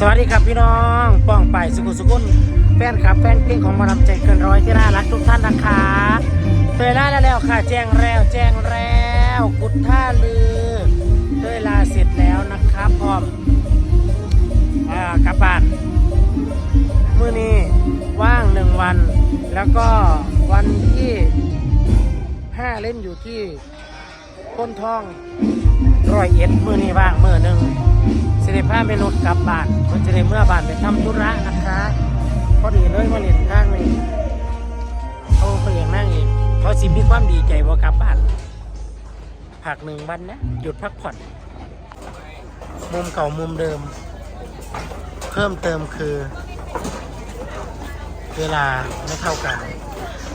สวัสดีครับพี่น้องป้องไปสุขุสุกุลแฟนคลับแฟนเพลงของมอลำใจเกินร้อยที่น่ารักทุกท่านนะคะเตยล่าแล้วแล้วค่ะ แจ้งแล้วแจ้งแล้วกุดท่าลือเตยลาเสร็จแล้วนะครับพร้อมกลับบ้านมื้อนี้ว่างหนึ่งวัน แล้วก็วันที่ห้าเล่นอยู่ที่พ้นทองร้อยเอ็ดมือนี้ว่างมือหนึ่ง สิริภาพเมนุษกลับบ้านมันจะได้เมื่อบ้านไปทำธุระนะคะพอดีเลยมาเล่นข้างนี้เขาเขาอย่างนั่งเองเขาสิมีความดีใจว่ากลับบ้านผักหนึ่งวันนะหยุดพักผ่อน มุมเก่ามุมเดิม เพิ่มเติมคือ เวลาไม่เท่ากัน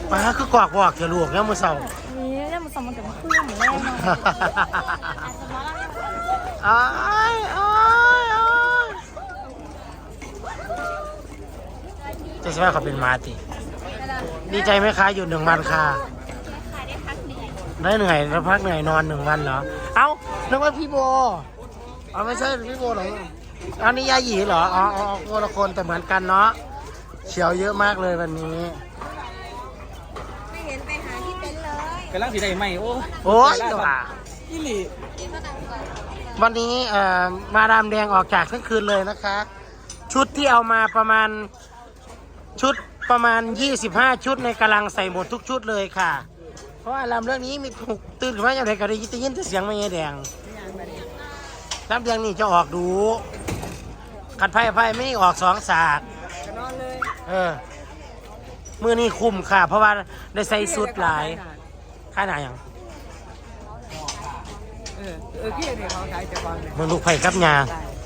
ป้าคือกวากวอกจะลวกแล้วมือเสานี่เนี่ยมันสมมันแต่มันเครื่องเหมือนแรกเนาะอาจจะมาแล้วอ้ายอ้ายอ้าย จะใช่ว่าเขาเป็นมาติดีใจไหมคะอยู่หนึ่งวันค่ะขาได้เหนื่อยแล้วพักเหนื่อยนอนหนึ่งวันเหรอ เอ้านึกว่าพี่โบเอ๋อไม่ใช่พี่โบหรออันนี้ยาหยีเหรออ๋ออ๋อคนละคนแต่เหมือนกันเนาะเฉียวเยอะมากเลยวันนี้ไม่เห็นไปหาที่เต็นท์เลยกำลังสีได้ไหมโอ้โอ้ยว่ะอีหลีกินมาตังก่อนวันนี้เอ่อมาดามแดงออกจากทั้งคืนเลยนะคะ ชุดที่เอามาประมาณ ชุดประมาณ 25 ชุดในกำลังใส่หมดทุกชุดเลยค่ะ เพราะว่าลำเรื่องนี้มีถูกตื่นขึ้นมาอย่างไรก็ได้ยินได้ยินแต่เสียงไม่แดงลำเรื่องนี้จะออกดูขัดไพ่ไพ่ไม่ออกสองสากนอนเออมือนี้คุ้มค่ะ เพราะว่าได้ใส่สุดหลายค่าไหนอย่างเออเออพี่เนี่ยเขาขายแต่ฟังเนี่ยมึงลูกไผ่กับยา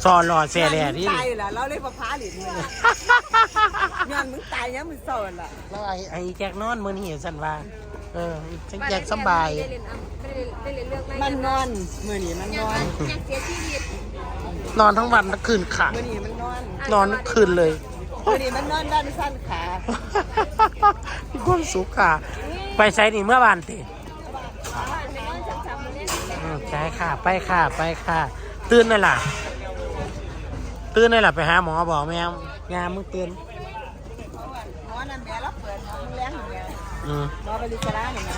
ซอนรอเสียแหล่นี่ ตายล่ะเราเลยมาพาหลินเลยงานมึงตายยังมึงโซนล่ะแล้วไอ้ไอ้แจกนอนมือนี่สันว่า เออฉันแจกสบายได้เรียนอะไม่ได้ได้เรียนเรื่องอะไรมันนอนมือนี่มันนอนอยากเสียชีวิตนอนทั้งวันทั้งคืนค่ะ มือนี่มันนอนนอนทั้งคืนเลย มือนี่มันนอนด้านสั้นขามีความสุขค่ะ ไปใช้นี่เมื่อวานติไม่นอนจำๆมาเล่นอืมใช่ค่ะ ไปค่ะ ไปค่ะ ตื่นเลยล่ะ ตื่นเลยล่ะไปหาหมอบอกแม่งามมึงตื่นหมอนั่นแม่รับเปิดหมอมึงเลี้ยงหนูแม่อืมหมอบริจาระหนูแม่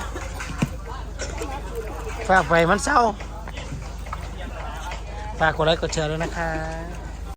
ฝากไปมันเศร้าฝากกดไลค์กดแชร์ด้วยนะคะ